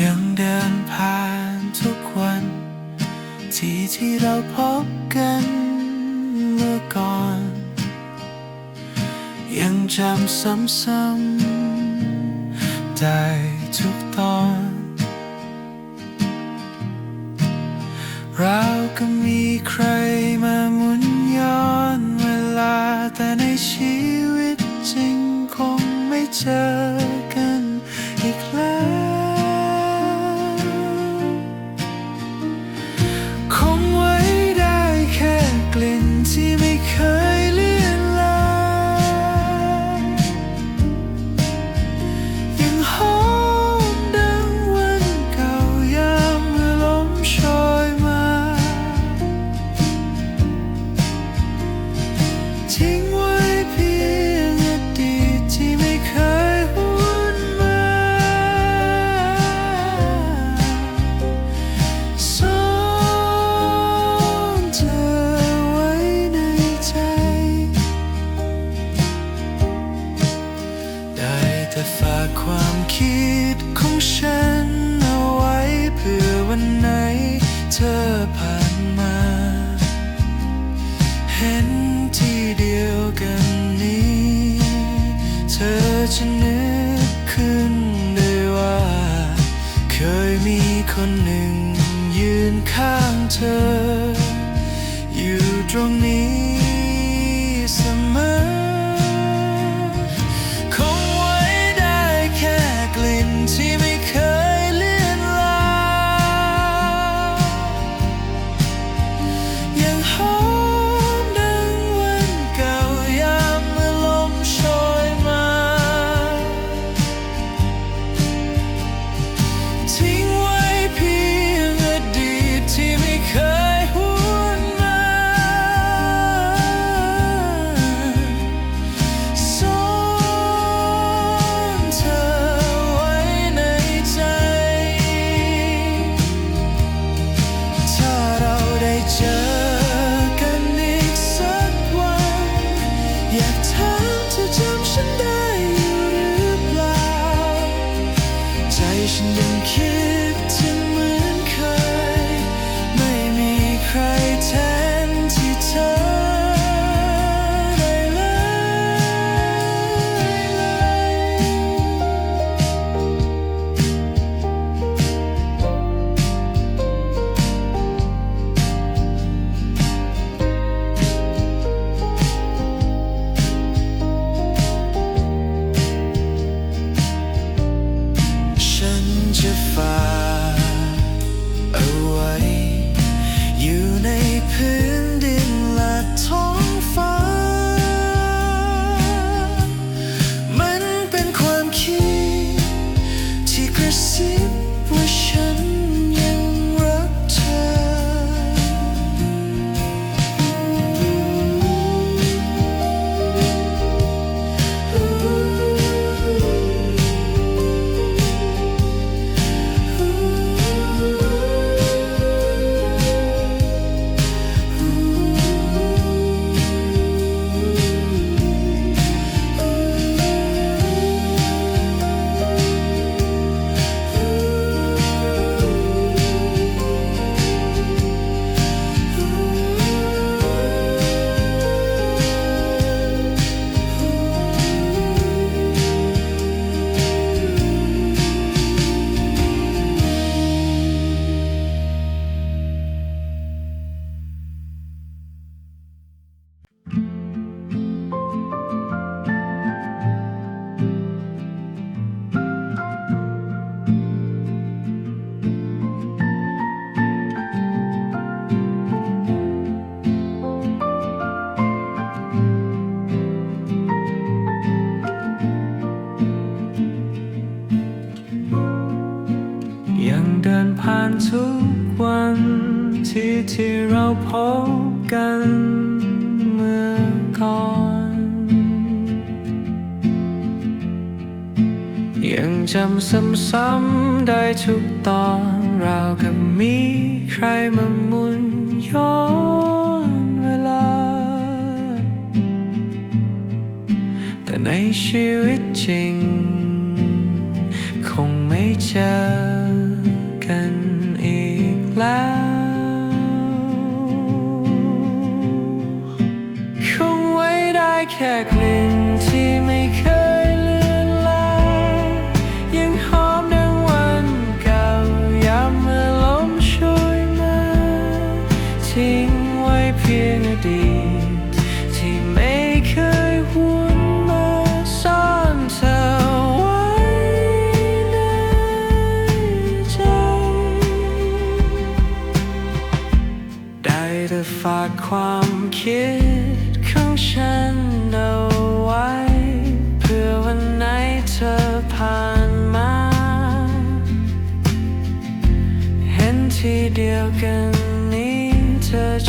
ยังเดินผ่านทุกวัน ที่ที่เราพบกันเมื่อก่อน ยังจำซ้ำๆได้ทุกตอน เราก็มีใครมาหมุนย้อนเวลาแต่ในชีวิตจริงคงไม่เจอ แต่ฝากความคิดของฉันเอาไว้เพื่อวันไหนเธอผ่านมา เห็นที่เดียวกันนี้ เธอจะนึกขึ้นได้ว่า เคยมีคนหนึ่งยืนข้างเธอ อยู่ตรงนี้ ผ่านทุกวันที่ที่เราพบกันเมื่อก่อน ยังจำซ้ำๆได้ทุกตอนราวกับมีใครมาหมุนย้อนเวลา แต่ในชีวิตจริง คงไม่เจอ แค่กลิ่นที่ไม่เคยเลือนลางยังหอมดังวันเก่ายามเมื่อลมช่วยมาทิ้งไว้เพียงอดีตที่ไม่เคยหวนมาซ่อนเธอไว้ในใจได้แต่ฝากความคิด ดียวกันนี้เธอ